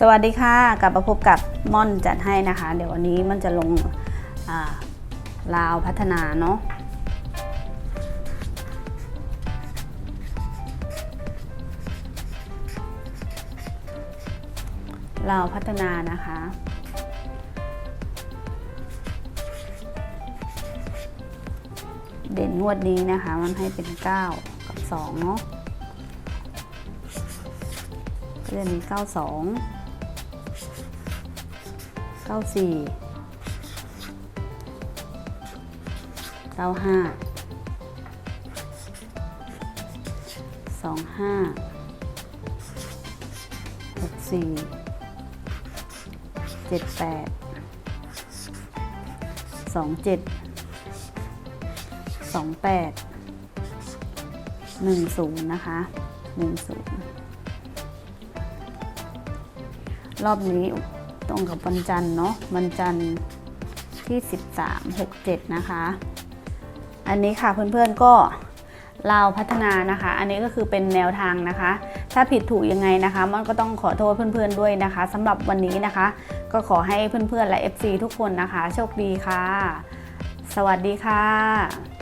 สวัสดีค่ะ กลับมาพบกับม่อนจัดให้นะคะ เดี๋ยววันนี้มันจะลงลาวพัฒนาเนาะลาวพัฒนานะคะ เด่นงวดนี้นะคะ มันให้เป็น 9 กับ 2 เนาะก็จะมี 92 94 95 25 64 78 27สองแปดหนึ่งศูนย์นะคะหนึ่งศูนย์รอบนี้ ตรงกับวันจันทร์เนาะวันจันทร์ที่สิบสามหกเจ็ดนะคะ อันนี้ค่ะเพื่อนๆก็เลาพัฒนานะคะ อันนี้ก็คือเป็นแนวทางนะคะ ถ้าผิดถูกยังไงนะคะ มันก็ต้องขอโทษเพื่อนๆด้วยนะคะสำหรับวันนี้นะคะ ก็ขอให้เพื่อนๆและ FC ทุกคนนะคะ โชคดีค่ะ สวัสดีค่ะ